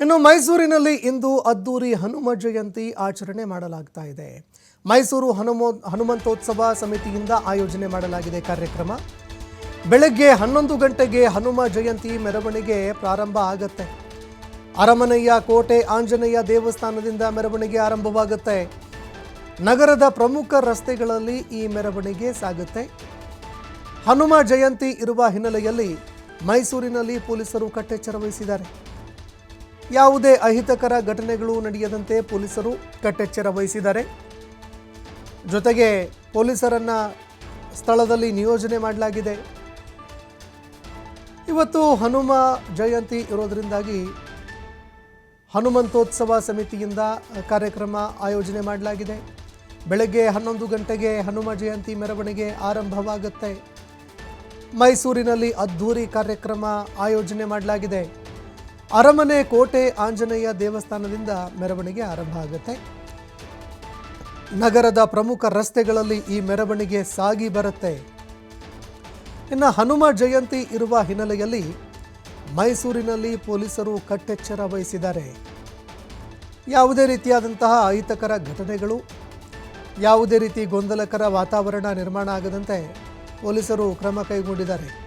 ಇನ್ನು ಮೈಸೂರಿನಲ್ಲಿ ಇಂದು ಅದ್ದೂರಿ ಹನುಮ ಜಯಂತಿ ಆಚರಣೆ ಮಾಡಲಾಗ್ತಾ ಇದೆ. ಮೈಸೂರು ಹನುಮೋ, ಹನುಮಂತೋತ್ಸವ ಸಮಿತಿಯಿಂದ ಆಯೋಜನೆ ಮಾಡಲಾಗಿದೆ ಕಾರ್ಯಕ್ರಮ. ಬೆಳಗ್ಗೆ ಹನ್ನೊಂದು ಗಂಟೆಗೆ ಹನುಮ ಜಯಂತಿ ಮೆರವಣಿಗೆ ಪ್ರಾರಂಭ ಆಗತ್ತೆ. ಅರಮನೆಯ ಕೋಟೆ ಆಂಜನೇಯ ದೇವಸ್ಥಾನದಿಂದ ಮೆರವಣಿಗೆ ಆರಂಭವಾಗುತ್ತೆ. ನಗರದ ಪ್ರಮುಖ ರಸ್ತೆಗಳಲ್ಲಿ ಈ ಮೆರವಣಿಗೆ ಸಾಗುತ್ತೆ. ಹನುಮ ಜಯಂತಿ ಇರುವ ಹಿನ್ನೆಲೆಯಲ್ಲಿ ಮೈಸೂರಿನಲ್ಲಿ ಪೊಲೀಸರು ಕಟ್ಟೆಚ್ಚರ ವಹಿಸಿದ್ದಾರೆ. ಯಾವುದೇ ಅಹಿತಕರ ಘಟನೆಗಳು ನಡೆಯದಂತೆ ಪೊಲೀಸರು ಕಟ್ಟೆಚ್ಚರ ವಹಿಸಿದ್ದಾರೆ. ಜೊತೆಗೆ ಪೊಲೀಸರನ್ನು ಸ್ಥಳದಲ್ಲಿ ನಿಯೋಜನೆ ಮಾಡಲಾಗಿದೆ. ಇವತ್ತು ಹನುಮ ಜಯಂತಿ ಇರೋದರಿಂದಾಗಿ ಹನುಮಂತೋತ್ಸವ ಸಮಿತಿಯಿಂದ ಕಾರ್ಯಕ್ರಮ ಆಯೋಜನೆ ಮಾಡಲಾಗಿದೆ. ಬೆಳಗ್ಗೆ ಹನ್ನೊಂದು ಗಂಟೆಗೆ ಹನುಮ ಜಯಂತಿ ಮೆರವಣಿಗೆ ಆರಂಭವಾಗುತ್ತೆ. ಮೈಸೂರಿನಲ್ಲಿ ಅದ್ಧೂರಿ ಕಾರ್ಯಕ್ರಮ ಆಯೋಜನೆ ಮಾಡಲಾಗಿದೆ. ಅರಮನೆ ಕೋಟೆ ಆಂಜನೇಯ ದೇವಸ್ಥಾನದಿಂದ ಮೆರವಣಿಗೆ ಆರಂಭ ಆಗುತ್ತೆ. ನಗರದ ಪ್ರಮುಖ ರಸ್ತೆಗಳಲ್ಲಿ ಈ ಮೆರವಣಿಗೆ ಸಾಗಿ ಬರುತ್ತೆ. ಇನ್ನು ಹನುಮ ಜಯಂತಿ ಇರುವ ಹಿನ್ನೆಲೆಯಲ್ಲಿ ಮೈಸೂರಿನಲ್ಲಿ ಪೊಲೀಸರು ಕಟ್ಟೆಚ್ಚರ ವಹಿಸಿದ್ದಾರೆ. ಯಾವುದೇ ರೀತಿಯಾದಂತಹ ಅಹಿತಕರ ಘಟನೆಗಳು, ಯಾವುದೇ ರೀತಿ ಗೊಂದಲಕರ ವಾತಾವರಣ ನಿರ್ಮಾಣ ಆಗದಂತೆ ಪೊಲೀಸರು ಕ್ರಮ ಕೈಗೊಂಡಿದ್ದಾರೆ.